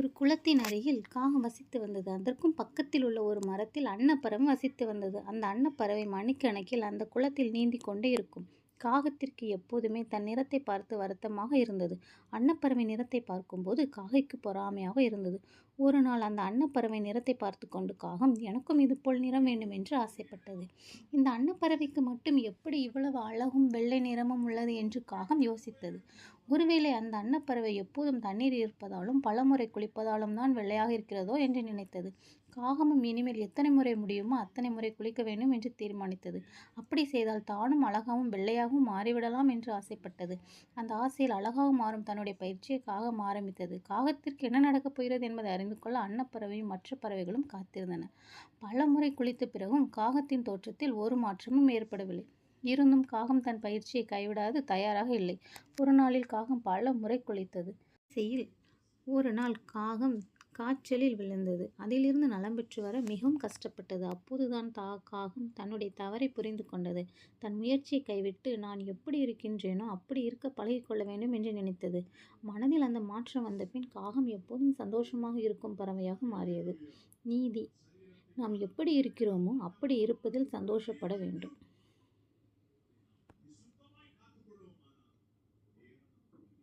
ஒரு குளத்தின் அருகில் காகம் வசித்து வந்தது. அதற்கும் பக்கத்தில் உள்ள ஒரு மரத்தில் அன்னப்பறவை வசித்து வந்தது. அந்த அன்னப்பறவை மணிக்கணக்கில் அந்த குளத்தில் நீந்தி கொண்டே இருக்கும். காகத்திற்கு எப்போதுமே தன் நிறத்தை பார்த்து வருத்தமாக இருந்தது. அன்னப்பறவை நிறத்தை பார்க்கும்போது காகைக்கு பொறாமையாக இருந்தது. ஒரு நாள் அந்த அன்னப்பறவை நிறத்தை பார்த்து கொண்டு காகம், எனக்கும் இதுபோல் நிறம் வேண்டும் என்று ஆசைப்பட்டது. இந்த அன்னப்பறவைக்கு மட்டும் எப்படி இவ்வளவு அழகும் வெள்ளை நிறமும் உள்ளது என்று காகம் யோசித்தது. ஒருவேளை அந்த அன்னப்பறவை எப்போதும் தண்ணீர் இருப்பதாலும் பலமுறை குளிப்பதாலும் தான் வெள்ளையாக இருக்கிறதோ என்று நினைத்தது. காகமும் இனிமேல் எத்தனை முறை முடியுமோ அத்தனை முறை குளிக்க வேண்டும் என்று தீர்மானித்தது. அப்படி செய்தால் தானும் அழகாகவும் வெள்ளையாகவும் மாறிவிடலாம் என்று ஆசைப்பட்டது. அந்த ஆசையில் அழகாக மாறும் தன்னுடைய பயிற்சியை காகம் ஆரம்பித்தது. காகத்திற்கு என்ன நடக்கப் போகிறது என்பதை அறிந்து கொள்ள அன்னப்பறவையும் மற்ற பறவைகளும் காத்திருந்தன. பல முறை குளித்த பிறகும் காகத்தின் தோற்றத்தில் ஒரு மாற்றமும் ஏற்படவில்லை. இருந்தும் காகம் தன் பயிற்சியை கைவிடாது தயாராக இல்லை. ஒரு நாளில் காகம் பல முறை குளித்தது. செய்யில் ஒரு நாள் காகம் காய்ச்சலில் விழுந்தது. அதிலிருந்து நலம் பெற்று வர மிகவும் கஷ்டப்பட்டது. அப்போதுதான் காகம் தன்னுடைய தவறை புரிந்து கொண்டது. தன் முயற்சியை கைவிட்டு நான் எப்படி இருக்கின்றேனோ அப்படி இருக்க பழகிக்கொள்ள வேண்டும் என்று நினைத்தது. மனதில் அந்த மாற்றம் வந்த பின் காகம் எப்போதும் சந்தோஷமாக இருக்கும் பறவையாக மாறியது. நீதி நாம் எப்படி இருக்கிறோமோ அப்படி இருப்பதில் சந்தோஷப்பட வேண்டும்.